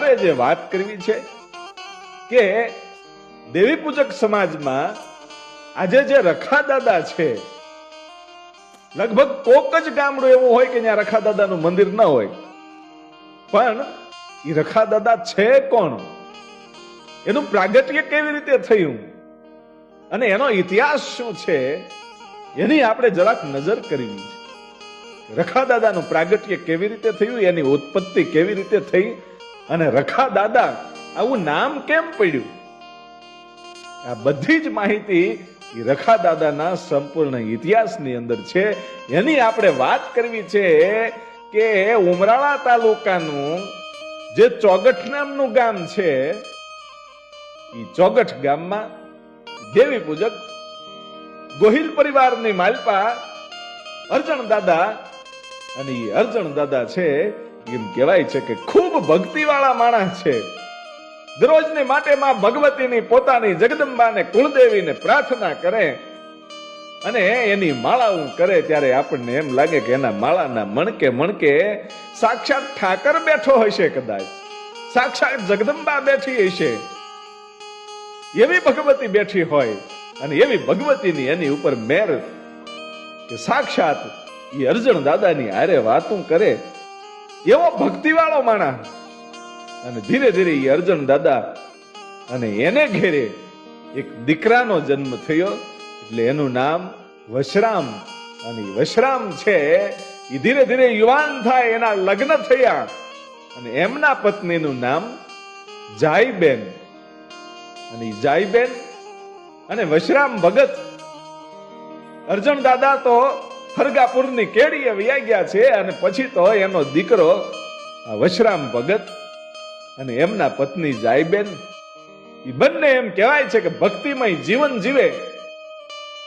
મારે જે વાત કરવી છે કે દેવી પૂજક સમાજમાં આજે જે રખા દાદા છે, લગભગ કોક જ ગામડું એવું હોય કે ત્યાં રખા દાદાનું મંદિર ન હોય. પણ એ રખા દાદા છે કોણ? એનું પ્રાગટ્ય કેવી રીતે થયું? અને એનો ઇતિહાસ શું છે? એની આપણે જરાક નજર કરવી છે. રખા દાદાનું પ્રાગટ્ય કેવી રીતે થયું? એની ઉત્પત્તિ કેવી રીતે થઈ? અને રખા દાદા, આવું નામ કેમ પડ્યું? આ બધી જ માહિતી રખા દાદાના સંપૂર્ણ ઇતિહાસની અંદર છે. એની આપણે વાત કરવી છે કે ઉમરાળા તાલુકાનું જે ચોગઠ નામનું ગામ છે એ ચોગઠ ગામમાં દેવી પૂજક ગોહિલ પરિવારની માલપા અર્જણ દાદા અને એ અર્જણ દાદા છે. એમ કહેવાય છે કે ખૂબ ભક્તિવાળા માણસ છે. દરરોજને માટે માં ભગવતીની પોતાની જગદંબાને કુળદેવીને પ્રાર્થના કરે અને એની માળાઓ કરે ત્યારે આપણને એમ લાગે કે એના માળાના મણકે મણકે સાક્ષાત ઠાકર બેઠો હશે કદાચ. સાક્ષાત જગદંબા બેઠી હશે. એવી ભગવતી બેઠી હોય અને એવી ભગવતીની એની ઉપર મેર કે સાક્ષાત એ અર્જણ દાદાની આરે વાતું કરે એવો ભક્તિવાળો માણસ. અને ધીરે ધીરે એ અર્જુન દાદા અને એને ઘેરે એક દીકરાનો જન્મ થયો. એટલે એનું નામ વશરામ. અને વશરામ છે એ ધીરે ધીરે યુવાન થાય, એના લગ્ન થયા. અને એમના પત્નીનું નામ જાઈબેન. અને જાયબેન અને વશરામ ભગત. અર્જુન દાદા તો હરગાપુરની કેડીએ વ્યા ગયા છે અને પછી તો એનો દીકરો વશરામ ભગત અને એમના પત્ની જાયબેન એ બંને એમ કહેવાય છે કે ભક્તિમય જીવન જીવે.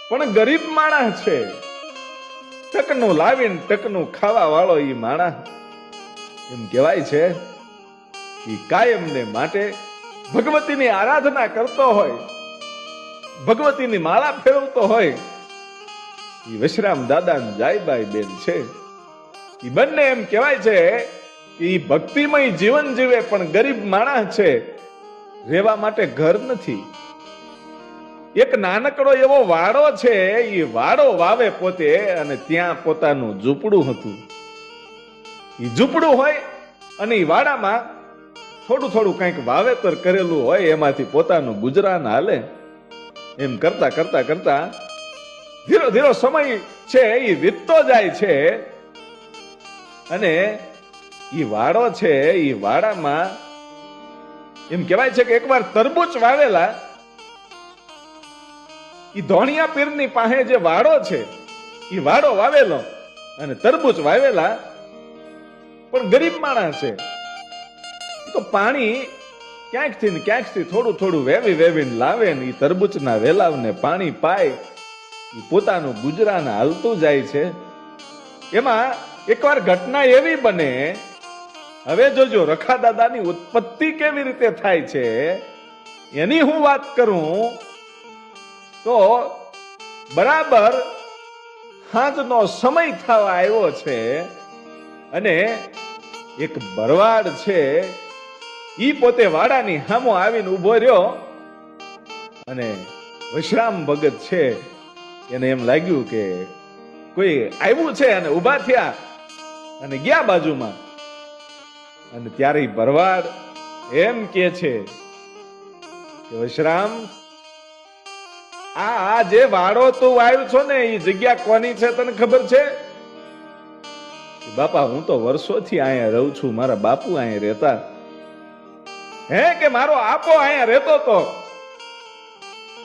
પણ ગરીબ માણસ છે. ટકનું લાવીને ટકનું ખાવા વાળો એ માણસ. એમ કહેવાય છે એ કાયમને માટે ભગવતીની આરાધના કરતો હોય, ભગવતીની માળા ફેરવતો હોય. એ વશરામ દાદા જાયબાઈ બેન છે. એ બંને એમ કહેવાય છે કે એ ભક્તિમય જીવન જીવે પણ ગરીબ માણસ છે. રહેવા માટે ઘર નથી. એક નાનકડો એવો વાડો છે એ વાડો વાવે પોતે અને ત્યાં પોતાનું ઝૂંપડું હતું. એ ઝૂંપડું હોય અને એ વાડામાં થોડું થોડું કંઈક વાવેતર કરેલું હોય, એમાંથી પોતાનું ગુજરાન હાલે. એમ કરતા કરતા કરતા ધીરો ધીરો સમય છે એ વીતતો જાય છે. અને એ વાડો છે એ વાડામાં, એમ કહેવાય છે કે એકવાર તરબૂચ વાવેલા એ ધોણિયા પીરની પાસે જે વાડો છે એ વાડો વાવેલો અને તરબૂચ વાવેલા. પણ ગરીબ માણસ છે. તો પાણી ક્યાંકથી ક્યાંકથી થોડું થોડું વેવી વેવીને લાવે ને એ તરબૂચના વેલાવને પાણી પાય. પોતાનું ગુજરાન હાલતું જાય છે. એમાં એકવાર ઘટના એવી બને, હવે જોજો રખા દાદાની ઉત્પત્તિ કેવી રીતે થાય છે, એની હું વાત કરું, તો બરાબર સાંજનો સમય થવા આવ્યો છે અને એક ભરવાડ છે, ઈ પોતે વાડાની હામો આવીને ઊભો રહ્યો અને વિશ્રામ ભગત છે. એને એમ લાગ્યું કે કોઈ આવ્યું છે અને ઊભા થયા અને ગયા બાજુમાં. અને ત્યારે ભરવાડ એમ કે છે કે વશરામ, આ આ જે વાડો તું આવ્યો છો ને એ જગ્યા કોની છે તને ખબર છે? બાપા, હું તો વર્ષોથી અહીંયા રહું છું, મારા બાપુ અહીંયા રહેતા. હે કે મારો આપો અહીંયા રહેતો તો?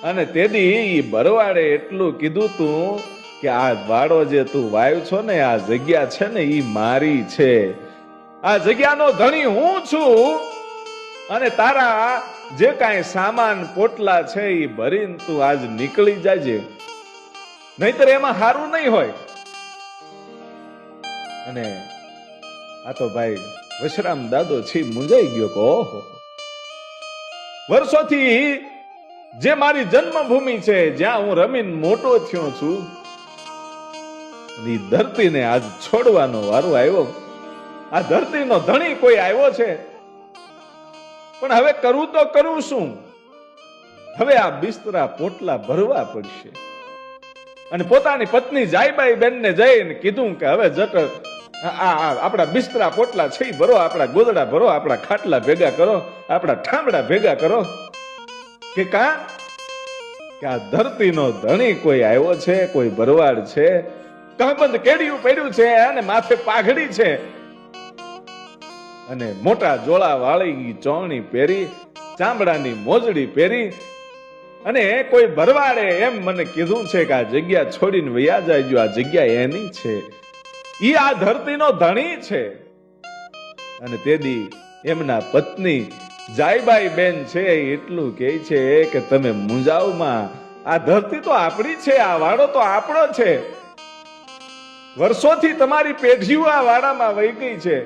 અને તેદી એ ભરવાડે એટલું કીધું તું કે આ વાડો જે તું વાયુ છો ને, આ જગ્યા છે ને એ મારી છે. આ જગ્યાનો ધણી હું છું? અને તારા જે કાંઈ સામાન પોટલા છે એ ભરીને તું આજ નીકળી જાજે. નહીતર એમાં સારું નહીં હોય. અને આ તો ભાઈ વશરામ દાદો છી મુંજાઈ ગયો કે વર્ષોથી જે મારી જન્મભૂમિ છે, જ્યાં હું રમીને મોટો થયો છું એ ધરતીને આજ છોડવાનો વારો આવ્યો. આ ધરતીનો ધણી કોઈ આવ્યો છે. પણ હવે કરું તો કરું શું? હવે આ બિસ્તરા પોટલા ભરવા પડશે. અને પોતાની પત્ની જાયબાઈ બેનને જઈને કીધું કે હવે જટ આપણા બિસ્તરા પોટલા છે ભરો, આપણા ગોદડા ભરો, આપણા ખાટલા ભેગા કરો, આપણા ઠામડા ભેગા કરો. કે કા? કે આ ધરતીનો ધણી કોઈ આવ્યો છે, કોઈ ભરવાડ છે કમબંધ કેડિયું પડ્યું છે અને માથે પાઘડી છે. અને મોટા જોળા વાળી ચોણી પહેરી, ચામડાની મોજડી પહેરી, અને કોઈ ભરવાડે એમ મને કીધું છે કે આ જગ્યા છોડીને વયા જાય આ જગ્યા એની છે. ઈ આ ધરતીનો ધણી છે. અને તેદી એમના પત્ની જાયબાઈ બેન છે એટલું કહે છે કે તમે મુંજાવમાં, આ ધરતી તો આપણી છે, આ વાડો તો આપણો છે. વર્ષોથી તમારી પેઢીઓ આ વાડામાં વહી ગઈ છે.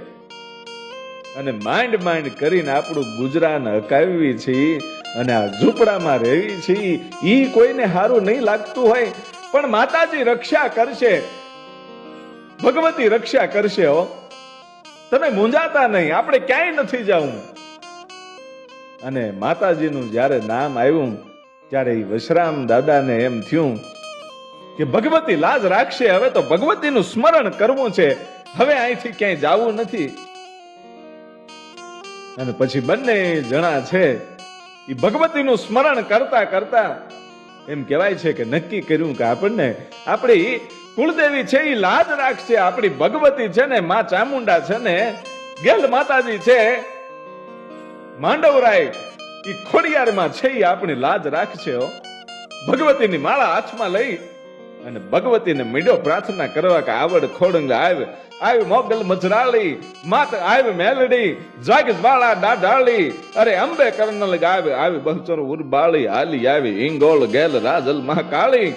અને માંડ માંડ કરીને આપણું ગુજરાન હકાવી છે, અને આ ઝૂંપડામાં રહેવી છે એ કોઈને સારું નહીં લાગતું હોય, પણ માતાજી રક્ષા કરશે. ભગવતી રક્ષા કરશે હો. તમે મૂંઝાતા નહીં, આપણે ક્યાંય નથી જવું અને માતાજીનું જ્યારે નામ આવ્યું, ત્યારે ઈ વશરામ દાદાને એમ થયું કે, ભગવતી લાજ રાખશે, હવે તો ભગવતીનું સ્મરણ કરવું છે. હવે અહીંથી ક્યાંય જવું નથી. અને પછી બંને જણા છે એ ભગવતીનું સ્મરણ કરતા કરતા એમ કહેવાય છે કે નક્કી કર્યું કે આપણને, આપણી કુળદેવી છે એ લાજ રાખશે. આપણી ભગવતી છે ને, મા ચામુંડા છે ને, ગેલ માતાજી છે માંડવરાય એ ખોડિયારમાં છે એ આપણી લાજ રાખશે ભગવતીની માળા હાથમાં લઈ અને ભગવતીને મીડો પ્રાર્થના કરવા કે આવડ ખોડંગ આવે આવી મોગલ મજરાળી, માત આવી મેલડી, જાગ જ્વાળા દાઢાળી. અરે અંબે કરનલ ગાવે, આવી બહુચર ઉરબાળી, હાલી આવી ઇંગોળ ગેલ રાજલ મહાકાળી.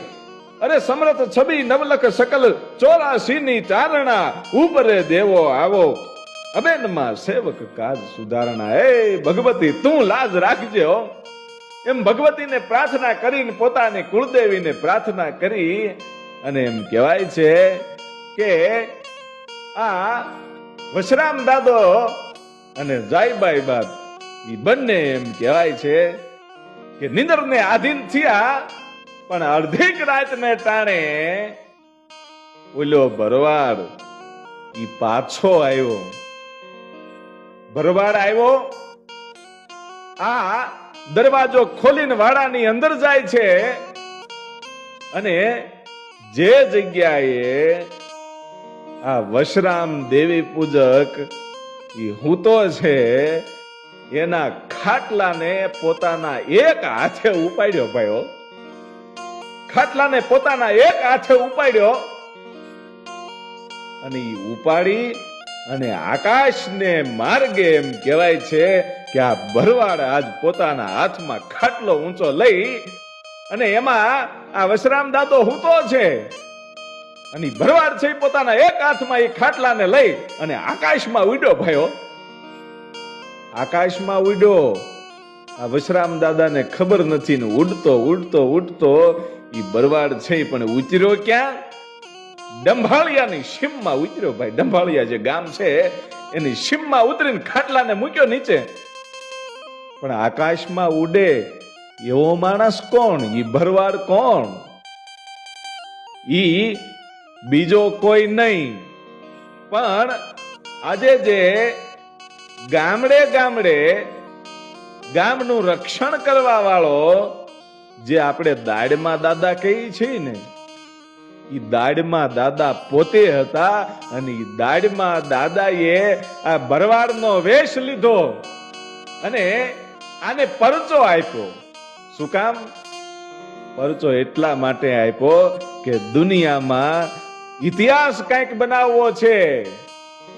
અરે સમરથ છબી નવલખ સકલ ચોરાસી ની ચારણા ઉપરે દેવો આવો. અબેનમાં સેવક કાજ સુધારણા. એ ભગવતી, તું લાજ રાખજે હો. એમ ભગવતીને પ્રાર્થના કરીને પોતાની કુળદેવીને પ્રાર્થના કરી અને એમ કહેવાય છે કે આ વશરામ દાદો અને જાયબાઈ બાદ એ બંને એમ કહેવાય છે કે નિંદરને આધીન થયા, પણ અડધીક રાતને ટાણે ઓલો ભરવાડ ઈ પાછો આવ્યો. ભરવાડ આવ્યો. આ દરવાજો ખોલીને વાડાની અંદર જાય છે. અને જે જગ્યાએ આ વશરામ દેવી પૂજક હૂતો છે, એના ખાટલાને પોતાના એક હાથે ઉપાડ્યો ભાઈઓ ખાટલાને પોતાના એક હાથે ઉપાડ્યો. અને ઉપાડી અને આકાશને માર્ગે એમ કહેવાય છે કે આ ભરવાડ આજ પોતાના હાથમાં ખાટલો ઊંચો લઈ અને એમાં આ વશરામ દાદો હૂતો છે. અને ભરવાડ છે પોતાના એક હાથમાં એ ખાટલાને લઈ અને આકાશમાં ઉડ્યો ભાઈઓ આકાશમાં ઉડ્યો આ વશરામ દાદાને ખબર નથી ને ઉડતો ઉડતો ઉડતો. એ ભરવાડ છે પણ ઉતર્યો ક્યાં? ડંભાળિયાની સીમમાં ઉતર્યો ભાઈ, ડંભાળિયા જે ગામ છે, એની સીમમાં ઉતરીને ખાટલાને મૂક્યો નીચે. પણ આકાશમાં ઉડે, એવો માણસ કોણ? ઈ ભરવાડ કોણ? ઈ બીજો કોઈ નહીં. પણ આજે જે ગામડે ગામડે ગામનું રક્ષણ કરવા વાળો જે આપણે દાડમાં દાદા કહીએ છીએ ને ઈ દાડમાં દાદા પોતે હતા અને એ દાડમાં દાદાએ આ ભરવાડનો વેશ લીધો અને આને પરચો આપ્યો. શું કામ? પરચો એટલા માટે આપ્યો કે દુનિયામાં ઇતિહાસ કંઈક બનાવવો છે.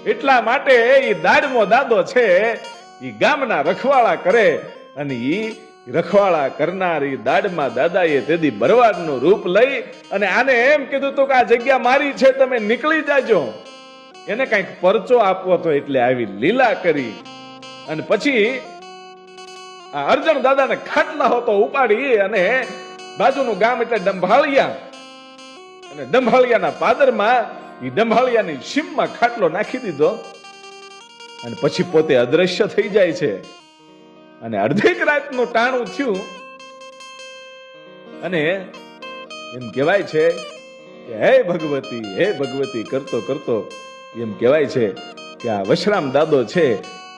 એટલા માટે એ દાડમો દાદો છે એ ગામના રખવાળા કરે અને ઈ રખવાળા કરનારી દાડમાં દાદાએ તેદી ભરવાડનું રૂપ લઈ અને આને એમ કીધું તો કે આ જગ્યા મારી છે, તમે નીકળી જાજો. એને કંઈક પરચો આપવો તો એટલે આવી લીલા કરી. અને પછી આ અર્જણ દાદાને ખાટલા હોતો ઉપાડી અને બાજુનું ગામ એટલે ડંભાળિયા. અને ડંભાળિયાના પાદરમાં એ ડંભાળિયાની સીમમાં ખાટલો નાખી દીધો. અને પછી પોતે અદ્રશ્ય થઈ જાય છે. અને અડધીક રાતનું ટાણું થયું. અને એમ કહેવાય છે કે, હે ભગવતી હે ભગવતી, કરતો કરતો. એમ કહેવાય છે કે, આ વશરામ દાદો છે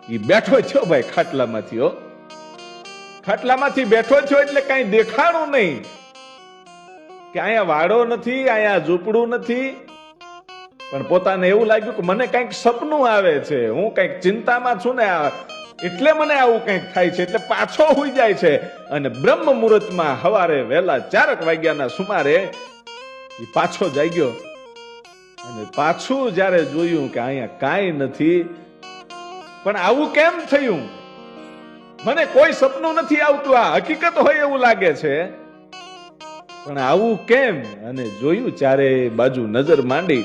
એ બેઠો છો ભાઈ ખાટલામાંથી ખાટલામાંથી બેઠો છો એટલે કઈ દેખાણું નહીં. કે અહીંયા વાડો નથી, અહીંયા ઝૂંપડું નથી. પણ પોતાને એવું લાગ્યું કે, મને કંઈક સપનું આવે છે, હું કંઈક ચિંતામાં છું ને, આ એટલે મને આવું કંઈક થાય છે, એટલે પાછો હોઈ જાય છે. અને બ્રહ્મ મુહૂર્તમાં હવારે વહેલા ચારક વાગ્યાના સુમારે એ પાછો જાગ્યો. અને પાછું જ્યારે જોયું કે અહીંયા કાંઈ નથી, પણ આવું કેમ થયું? મને કોઈ સપનું નથી આવતું, આ હકીકત હોય એવું લાગે છે. પણ આવું કેમ? અને જોયું ચારે બાજુ નજર માંડી.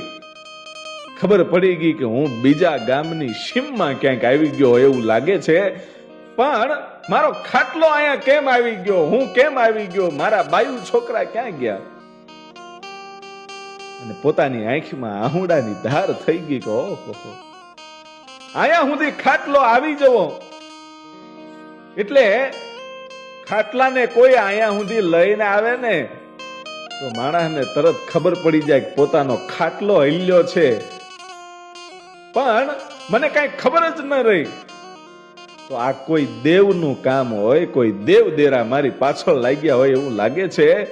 ખબર પડી ગઈ કે હું બીજા ગામની સીમમાં ક્યાંક આવી ગયો એવું લાગે છે. પણ મારો ખાટલો અહીંયા કેમ આવી ગયો? હું કેમ આવી ગયો? મારા બાયુ છોકરા ક્યાં ગયા? અને પોતાની આંખમાં આહુડાની ધાર થઈ ગઈ કે ઓહો અહીંયા સુધી ખાટલો આવી જવો. એટલે ખાટલાને કોઈ અહીંયા સુધી લઈને આવે ને, તો માણસને તરત ખબર પડી જાય કે પોતાનો ખાટલો હલ્યો છે. પણ મને કઈ ખબર જ ન રહી. તો આ કોઈ દેવનું કામ હોય, કોઈ દેવ દેરા મારી પાછળ લાગ્યા હોય એવું લાગે છે?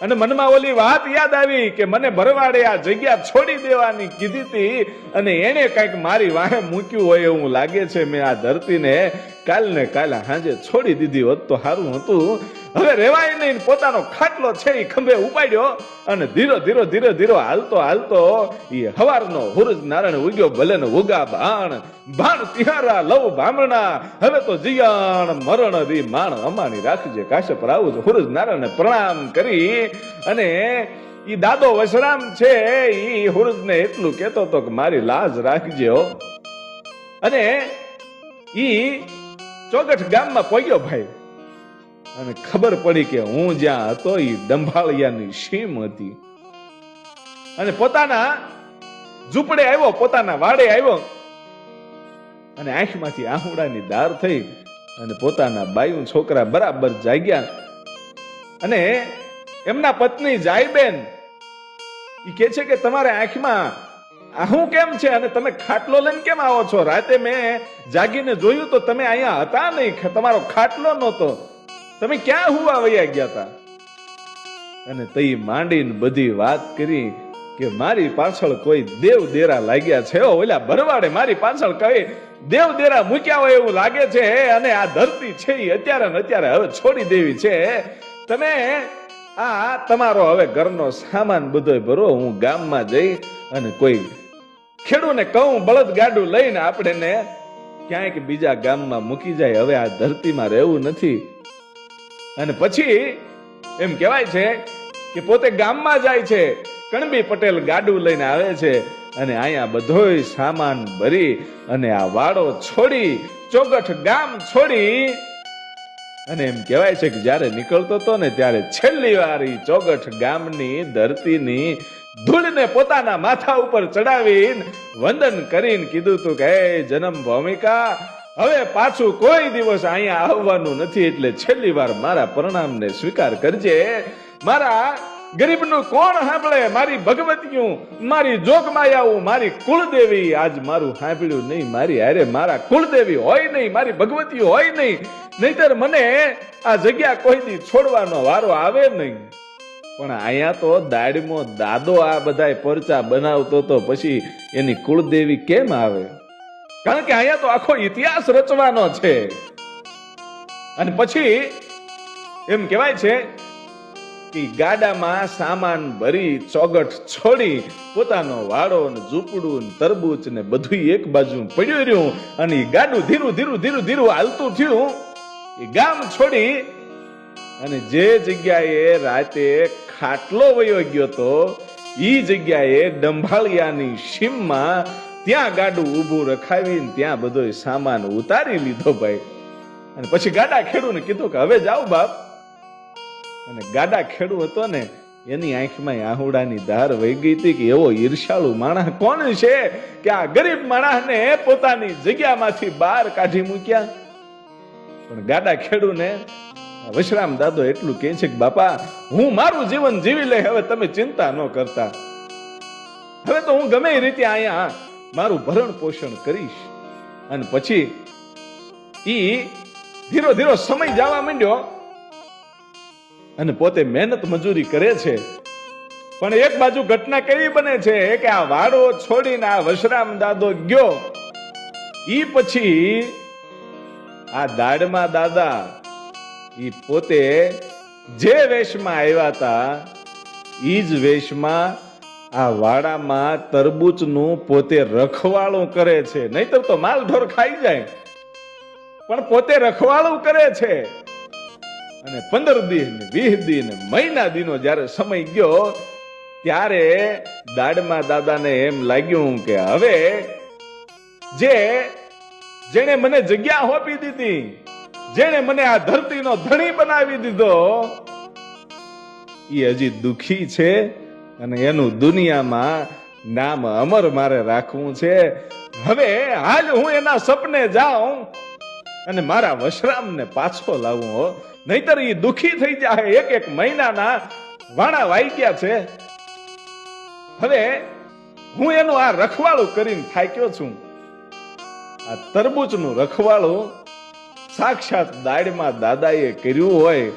અને મનમાં ઓલી વાત યાદ આવી કે મને ભરવાડે આ જગ્યા છોડી દેવાની કીધી હતી અને એને કંઈક મારી વાહે મૂક્યું હોય એવું લાગે છે. મેં આ ધરતીને કાલ ને કાલે હાંજે છોડી દીધી હોત તો સારું હતું. હવે રેવાય નહીં પોતાનો ખાટલો છે એ ખંભે ઉપાડ્યો અને ધીરો ધીરો ધીરો ધીરો હાલતો હાલતો એ હવારનો હુરજ નારાયણ ઉગ્યો, ભલે ને ઉગા ભાણ. ભાણ તિહારા, લવ ભામણા. હવે તો જીયાણ, મરણ રી માણ અમાની રાખજે કાશ્યપ રાવું હુરજ નારાયણ પ્રણામ કરી અને ઈ દાદો વશરામ છે, ઈ હુરજ ને એટલું કેતો તો કે મારી લાજ રાખજો અને ઈ ચોગઠ ગામમાં પોગ્યો ભાઈ. અને ખબર પડી કે હું જ્યાં હતો એ ડંભાળિયાની સીમ હતી. અને પોતાના ઝૂંપડે આવ્યો, પોતાના વાડે આવ્યો. અને આંખમાંથી આહુડાની ધાર થઈ અને પોતાના બાયુ છોકરા બરાબર જાગ્યા. અને એમના પત્ની જાયબેન એ કે છે કે તમારે આંખમાં આહું કેમ છે અને તમે ખાટલો લઈને કેમ આવો છો? રાતે મેં જાગીને જોયું તો તમે અહીંયા હતા નહીં. તમારો ખાટલો નહોતો. તમે ક્યાં હુવા વયા ગયા હતા અને તઈ માંડીને બધી વાત કરી કે મારી પાછળ કોઈ દેવ દેરા લાગ્યા છે. ઓલા ભરવાડે મારી પાછળ કઈ દેવ દેરા મૂક્યા હોય એવું લાગે છે? અને આ ધરતી છે એ અત્યારે ને અત્યારે હવે છોડી દેવી છે. તમે આ તમારો હવે ઘરનો સામાન બધો ભરો, હું ગામમાં જઈ અને કોઈ ખેડૂને કહું બળદ ગાડું લઈને આપણે ક્યાંક બીજા ગામમાં મૂકી જાય. હવે આ ધરતીમાં રહેવું નથી. અને પછી એમ કહેવાય છે કે પોતે ગામમાં જાય છે, કણબી પટેલ ગાડું લઈને આવે છે અને અહીંયા બધોય સામાન ભરી અને આ વાડો છોડી, ચોગઠ ગામ છોડી અને એમ કહેવાય છે કે જ્યારે નીકળતો હતો ને ત્યારે છેલ્લી વાર ચોગઠ ગામની ધરતીની ધૂળને પોતાના માથા ઉપર ચડાવીને વંદન કરીને કીધું તું કે જન્મ ભૂમિકા હવે પાછું કોઈ દિવસ અહીંયા આવવાનું નથી એટલે છેલ્લી વાર મારા પ્રણામને સ્વીકાર કરજે. મારા ગરીબનું કોણ સાંભળે? મારી ભગવતીયું, મારી જોગમાયાઓ મારી કુળદેવી. આજ મારું સાંભળ્યું નહીં. મારી અરે મારા કુળદેવી હોય નહીં, મારી ભગવતી હોય નહીં. નહીતર મને આ જગ્યા કોઈ દી છોડવાનો વારો આવે નહીં. પણ અહીંયા તો દાડમો દાદો આ બધાય પરચા બનાવતો તો પછી એની કુળદેવી કેમ આવે? કારણ કે અહીંયા તો આખો ઇતિહાસ રચવાનો છે. અને પછી એમ કહેવાય છે કે ગાડામાં સામાન ભરી, ચોગઠ છોડી, પોતાનો વાળો ને ઝૂપડું ને તરબૂચ ને બધું એક બાજુ પડ્યું રહ્યું. અને ગાડું ધીરું ધીરું ધીરું ધીરું હાલતું થયું. એ ગામ છોડી અને જે જગ્યાએ રાતે ખાટલો વયો ગયો તો, ઈ જગ્યાએ ડંભાળિયાની સીમમાં ત્યાં ગાડું ઊભું રખાવીને ત્યાં બધો સામાન ઉતારી લીધો ભાઈ. અને પછી ગાડા ખેડૂને કીધું કે, હવે જાઓ બાપ. અને ગાડા ખેડૂ હતો ને, એની આંખમાં આહુડાની ધાર વહી ગઈ હતી કે એવો ઈર્ષાળુ માણસ કોણ છે કે આ ગરીબ માણસને પોતાની જગ્યામાંથી બહાર કાઢી મૂક્યા? પણ ગાડા ખેડૂને વશરામ દાદો એટલું કહે છે કે, બાપા, હું મારું જીવન જીવી લે હવે તમે ચિંતા ન કરતા. હવે તો હું ગમે એ રીતે અહીંયા મારું ભરણ પોષણ કરીશ. અને પછી ઈ ધીરો ધીરો સમય જવા માંડ્યો. અને પોતે મહેનત મજૂરી કરે છે. પણ એક બાજુ ઘટના કેવી બને છે કે આ વાડો છોડીને આ વશરામ દાદો ગયો. ઈ પછી આ દાડમાં દાદા ઈ પોતે જે વેશમાં આવ્યા હતા, ઈ જ વેશમાં આ વાડામાં તરબૂચનું પોતે રખવાળું કરે છે. નહીતર તો માલ ઢોર ખાઈ જાય. પણ પોતે રખવાળું કરે છે. અને પંદર દિન, વીસ દિન, મહિના દિનો જ્યારે સમય ગયો, ત્યારે દાડમાં દાદાને એમ લાગ્યું કે હવે જે જેણે મને જગ્યા હોપી દીધી, જેણે મને આ ધરતીનો ધણી બનાવી દીધો, એ હજી દુખી છે. અને એનું દુનિયામાં નામ અમર મારે રાખવું છે. હવે હાલ હું એના સપને જાઉં અને મારા વશરામને પાછો લાવું હો. નહીતર એ દુખી થઈ જાય એક એક મહિનાના. વાણા વાઈ છે. હવે હું એનું આ રખવાળું કરીને થાક્યો છું. આ તરબૂચનું રખવાળું સાક્ષાત દાડમાં દાદાએ કર્યું હોય.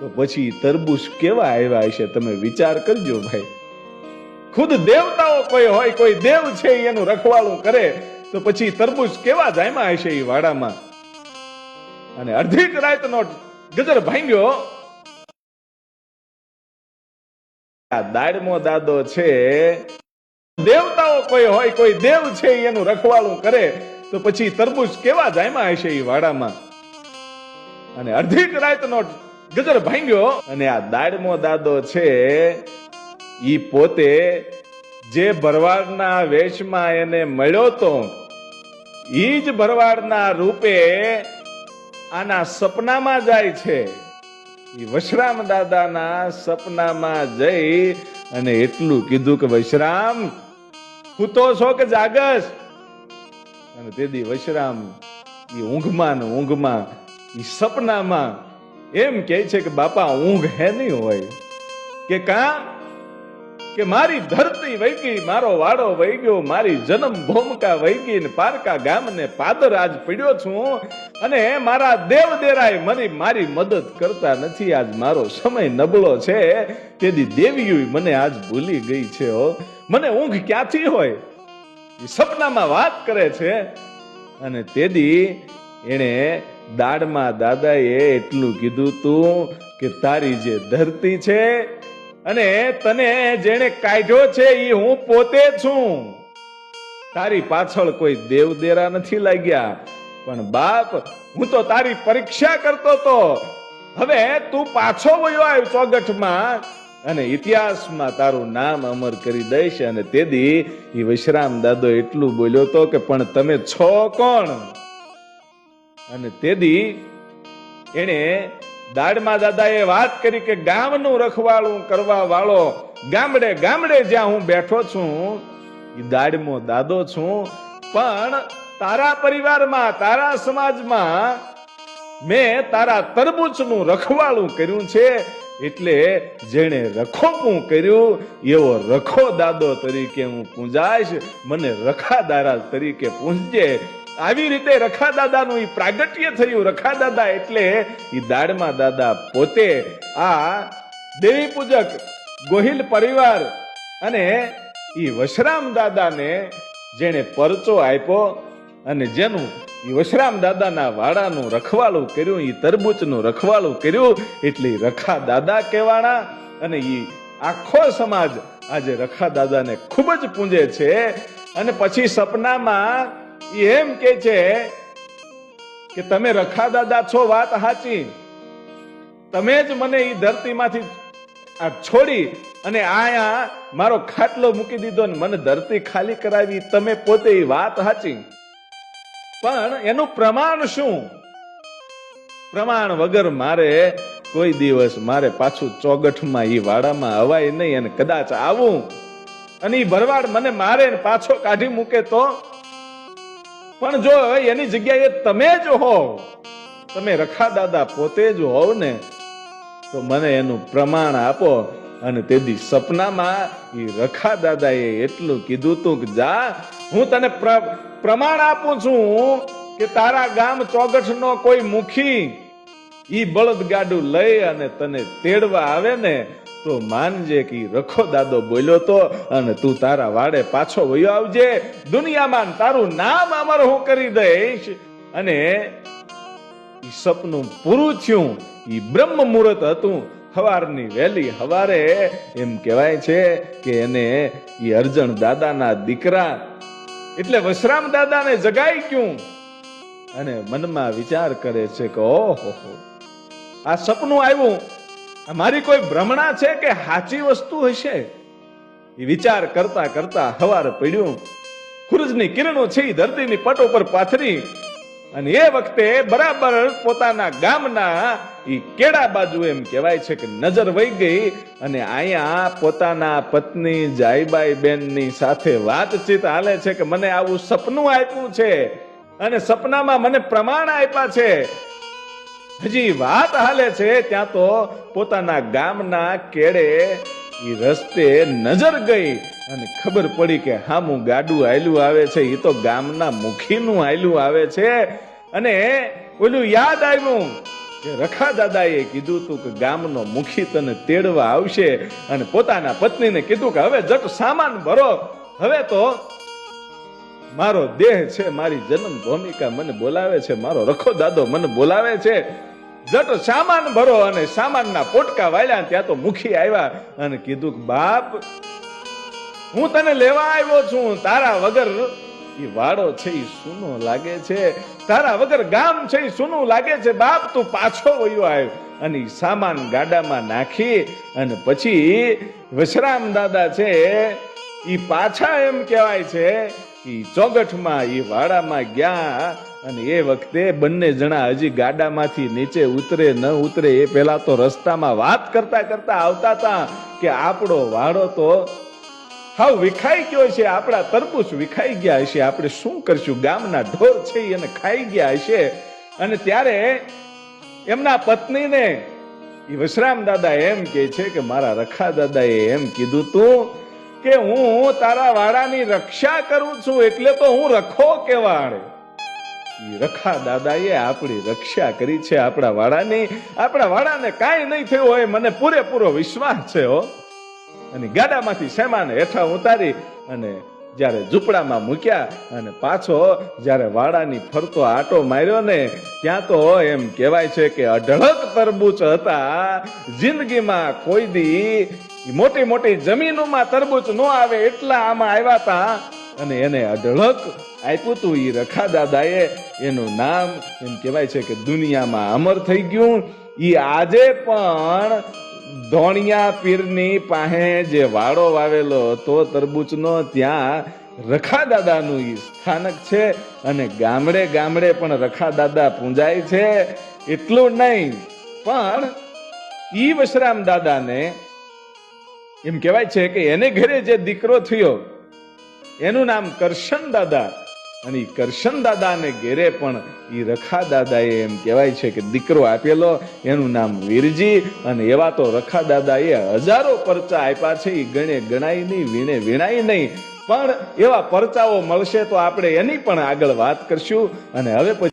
તો પછી તરબૂચ કેવા આવ્યા હશે તમે વિચાર કરજો ભાઈ. ખુદ દેવતાઓ કોઈ હોય, કોઈ દેવ છે એનું રખવાળું કરે, તો પછી તરબૂચ કેવા જાયમાં હશે એ વાડામાં? અને અડધી રાતનો ગજર ભાંગ્યો. આ દાડમો દાદો છે, દેવતાઓ કોઈ હોય, કોઈ દેવ છે એનું રખવાળું કરે, તો પછી તરબૂચ કેવા જાયમાં હશે એ વાડામાં? અને અડધી રાતનો ગજર ભાંગ્યો અને આ દાડમો દાદો છે, ઈ પોતે જે ભરવાડના વેશમાં એને મળ્યો તો, ઈ જ ભરવાડના રૂપે આના સપનામાં જાય છે. વશરામ દાદાના સપનામાં જઈ અને એટલું કીધું કે, વશરામ સૂતો છો કે જાગસ? અને તેથી વશરામ ઈ ઊંઘમાં ને ઊંઘમાં ઈ સપનામાં એમ કહે છે કે બાપા, ઊંઘ હે નહીં હોય. કે કા? કે મારી ધરતી વહી ગઈ, મારો વાડો વહી ગયો, મારી જન્મ ભૂમિકા વહી ગઈ ને પારકા ગામને પાદર આજ પીડ્યો છું અને મારા દેવ દેરાય મને મારી મદદ કરતા નથી. આજ મારો સમય નબળો છે. તેથી દેવીઓ મને આજ ભૂલી ગઈ છે હો. મને ઊંઘ ક્યાંથી હોય? સપનામાં વાત કરે છે. અને તેદી એણે દાડમાં દાદાએ એટલું કીધું તું કે તારી જે ધરતી છે અને તને જેણે કાઢ્યો છે એ હું પોતે છું. તારી પાછળ કોઈ દેવદેરા નથી લાગ્યા. પણ બાપ, હું તો તારી પરીક્ષા કરતો તો. હવે તું પાછો વયો આવ્યો ચોગઠમાં અને ઇતિહાસમાં તારું નામ અમર કરી દઈશ અને તેદી એ વિશ્રામ દાદો એટલું બોલ્યો તો કે, પણ તમે છો કોણ? અને તેદી એણે દાડમાં દાદાએ વાત કરી કે ગામનું રખવાળું કરવા વાળો ગામડે ગામડે જ્યાં હું બેઠો છું એ દાડમો દાદો છું, પણ તારા પરિવારમાં, તારા સમાજમાં મેં તારા તરબૂચનું રખવાળું કર્યું છે, એટલે જેણે રખોપું કર્યું, એવો રખો દાદો તરીકે હું પૂંજાઈશ, મને રખા દારા તરીકે પૂંજજે આવી રીતે રખા દાદાનું એ પ્રાગટ્ય થયું. રખા દાદા એટલે એ દાડમાં દાદા પોતે આ દેવી પૂજક ગોહિલ પરિવાર અને એ વશરામ દાદાને જેણે પરચો આપ્યો અને જેનું વશરામ દાદાના વાડાનું રખવાળું કર્યું એ તરબૂચનું રખવાળું કર્યું એટલે રખા દાદા કહેવાના અને એ આખો સમાજ આજે રખા દાદાને ખૂબ જ પૂંજે છે. અને પછી સપનામાં એમ કે છે કે તમે રખા દાદા છો વાત સાચી. તમે જ મને એ ધરતીમાંથી છોડી અને આયા મારો ખાટલો મૂકી દીધો ને મને ધરતી ખાલી કરાવી, તમે પોતે એ વાત સાચી. પણ એનું પ્રમાણ શું? પ્રમાણ વગર મારે કોઈ દિવસ મારે પાછું ચોગઠમાં એ વાડામાં અવાય નહીં અને કદાચ આવું. અને એ ભરવાડ મને મારે પાછો કાઢી મૂકે તો પણ જો એની જગ્યાએ તમે જ હો તમે રખા દાદા પોતે જ હોવ ને, તો મને એનું પ્રમાણ આપો અને તેથી સપનામાં એ રખા દાદાએ એટલું કીધું તું કે જા, હું તને પ્ર- પ્રમાણ આપું છું કે તારા ગામ ચોગઠનો કોઈ મુખી ઈ બળદગાડું લઈ અને તને તેડવા આવે ને તો માનજે કે રખો દાદો બોલ્યો તો અને તું તારા વાડે પાછો વયો આવજે. દુનિયામાં તારું નામ અમર હું કરી દઈશ. અને ઈ સપનું પૂરું થયું. ઈ બ્રહ્મ મુહૂર્ત હતું. હવારની વહેલી હવારે એમ કહેવાય છે કે એને ઈ અર્જણ દાદાના દીકરા એટલે વશરામ દાદાને જગાઈ ગયું. અને મનમાં વિચાર કરે છે કે ઓહો, આ સપનું આવ્યું. મારી કોઈ ભ્રમણા છે કે સાચી વસ્તુ હશે? એ વિચાર કરતા કરતા હવાર પડ્યું. સૂરજની કિરણો છે એ ધરતીની પટ ઉપર પાથરી. અને એ વખતે બરાબર પોતાના ગામના એ કેડા બાજુ એમ કહેવાય છે કે નજર વહી ગઈ. અને અહીંયા પોતાના પત્ની જાયબાઈ બેનની સાથે વાતચીત હાલે છે કે મને આવું સપનું આપ્યું છે. અને સપનામાં મને પ્રમાણ આપ્યા છે. હજી વાત હાલે છે, ત્યાં તો પોતાના ગામના કેડે ઈ રસ્તે નજર ગઈ અને ખબર પડી કે હામું ગાડું આયલું આવે છે એ તો ગામના મુખીનું આયલું આવે છે. અને ઓલું યાદ આવ્યું કે રખા દાદાએ કીધું તું કે ગામનો મુખી તને તેડવા આવશે અને પોતાના પત્નીને કીધું કે હવે જટ સામાન ભરો. હવે તો મારો દેહ છે, મારી જન્મ ભૂમિકા મને બોલાવે છે, મારો રખો દાદો મને બોલાવે છે. જટ સામાન ભરો અને સામાનના પોટકા વાળ્યા ત્યાં તો મુખી આવ્યા અને કીધું કે, બાપ, હું તને લેવા આવ્યો છું. તારા વગર એ વાડો છે એ સૂનો લાગે છે. તારા વગર ગામ છે એ સૂનું લાગે છે. બાપ, તું પાછો વયો આવ્યો અને સામાન ગાડામાં નાખી અને પછી વશરામ દાદા છે એ પાછા એમ કહેવાય છે, ઈ ચોગઠમાં એ વાડામાં ગયા અને એ વખતે બંને જણા હજી ગાડામાંથી નીચે ઉતરે, ન ઉતરે એ પેલા તો રસ્તામાં વાત કરતા કરતા આવતા હતા કે આપણો વાડો તો હાવ વિખાઈ ગયો છે, આપણા તરબૂચ વિખાઈ ગયા હશે, આપણે શું કરશું? ગામના ઢોર છે એને ખાઈ ગયા હશે. અને ત્યારે એમના પત્નીને વિશ્રામ દાદા એમ કે છે કે મારા રખા દાદાએ એમ કીધું તું કે હું તારા વાડાની રક્ષા કરું છું, એટલે તો હું રખો કેવાડે રખા દાદાએ આપણી રક્ષા કરી છે આપણા વાડાની આપણા વાળાને કાંઈ નહીં થયું હોય, મને પૂરેપૂરો વિશ્વાસ છે હો. અને ગાડામાંથી સેમાને હેઠા ઉતારી અને જ્યારે ઝૂંપડામાં મૂક્યા અને પાછો જ્યારે વાડાની ફરતો આટો માર્યો ને, ત્યાં તો એમ કહેવાય છે કે અઢળક તરબૂચ હતા. જિંદગીમાં કોઈ દી મોટી મોટી જમીનોમાં તરબૂચ ન આવે એટલા આમાં આવ્યા હતા. અને એને અઢળક આપ્યું તું એ રખા દાદાએ એનું નામ એમ કહેવાય છે કે દુનિયામાં અમર થઈ ગયું. એ આજે પણ ધોણિયા પીરની પાસે જે વાડો વાવેલો હતો, તરબૂચનો, ત્યાં રખા દાદાનું એ સ્થાનક છે અને ગામડે ગામડે પણ રખા દાદા પૂંજાય છે. એટલું નહીં, પણ ઈ વશરામ દાદાને એમ કહેવાય છે કે એને ઘરે જે દીકરો થયો, એનું નામ કરશન દાદા અને કરશન દાદાને ઘેરે પણ એ રખા દાદાએ એમ કહેવાય છે કે દીકરો આપેલો, એનું નામ વીરજી અને એવા તો રખા દાદાએ હજારો પરચા આપ્યા છે એ ગણે ગણાય નહીં, વીણે વીણાય નહીં. પણ એવા પરચાઓ મળશે તો આપણે એની પણ આગળ વાત કરશું. અને હવે પછી